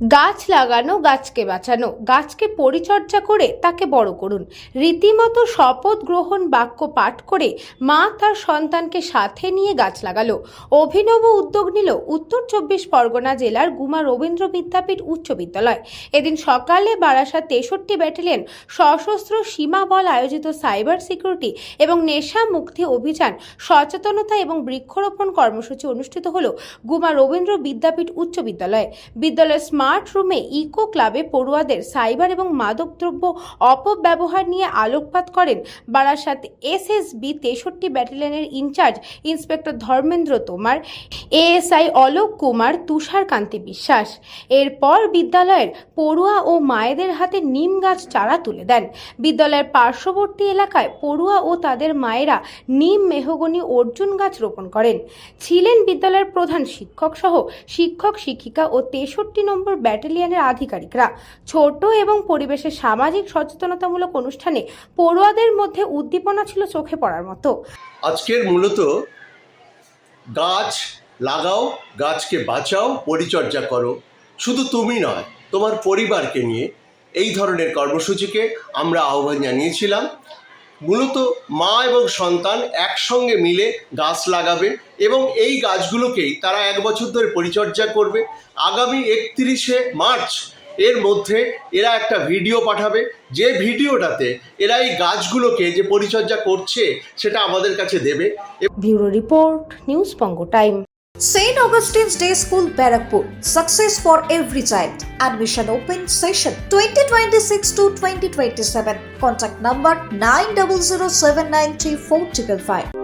গাছ লাগানো, গাছকে বাঁচানো, গাছকে পরিচর্যা করে তাকে বড় করুন। রীতিমতো শপথ গ্রহণ, বাক্য পাঠ করে মা তার সন্তানকে সাথে নিয়ে গাছ লাগালো। অভিনব উদ্যোগ নিল উত্তর চব্বিশ পরগনা জেলার গুমা রবীন্দ্র বিদ্যাপীঠ উচ্চ বিদ্যালয়। এদিন সকালে বারাসাত তেষট্টি ব্যাটালিয়ন সশস্ত্র সীমা বল আয়োজিত সাইবার সিকিউরিটি এবং নেশা মুক্তি অভিযান, সচেতনতা এবং বৃক্ষরোপণ কর্মসূচি অনুষ্ঠিত হল গুমা রবীন্দ্র বিদ্যাপীঠ উচ্চ বিদ্যালয়ে। বিদ্যালয়ের রুমে ইকো ক্লাবে পড়ুয়াদের সাইবার এবং মাদকদ্রব্য অপব্যবহার নিয়ে আলোকপাত করেন বারাসাত এসএসবি তেষট্টি ব্যাটালিয়নের in charge inspector Dharmendra Tomar ASI Alok Kumar Tushar Kanti Biswas. এরপর বিদ্যালয়ের পড়ুয়া ও মায়েদের হাতে নিম গাছ চারা তুলে দেন। বিদ্যালয়ের পার্শ্ববর্তী এলাকায় পড়ুয়া ও তাদের মায়েরা নিম মেহগনি অর্জুন গাছ রোপণ করেন। ছিলেন বিদ্যালয়ের প্রধান শিক্ষক সহ শিক্ষক, শিক্ষিকা ও তেষট্টি নম্বর ব্যাটালিয়নের আধিকারিকরা। ছোট এবং পরিবেশের সামাজিক সচেতনতামূলক অনুষ্ঠানে পড়ুয়াদের মধ্যে উদ্দীপনা ছিল চোখে পড়ার মতো। আজকের মূলত গাছ লাগাও, গাছকে বাঁচাও, পরিচর্যা করো। শুধু তুমি নয়, তোমার পরিবারকে নিয়ে এই ধরনের কর্মসূচিকে আমরা আহ্বান জানিয়েছিলাম। মূলত মা এবং সন্তান একসঙ্গে মিলে গাছ লাগাবে এবং এই গাছগুলোকেই তারা এক বছর ধরে পরিচর্যা করবে। আগামী একত্রিশে মার্চ এর মধ্যে এরা একটা ভিডিও পাঠাবে। যে ভিডিওটাতে এরা এই গাছগুলোকে যে পরিচর্যা করছে সেটা আমাদের কাছে দেবে। Bureau report, news Pong time. St. Augustine's Day School, Barrackpur. Success for every child. Admission open session 2026 to 2027. Contact number 9007934555.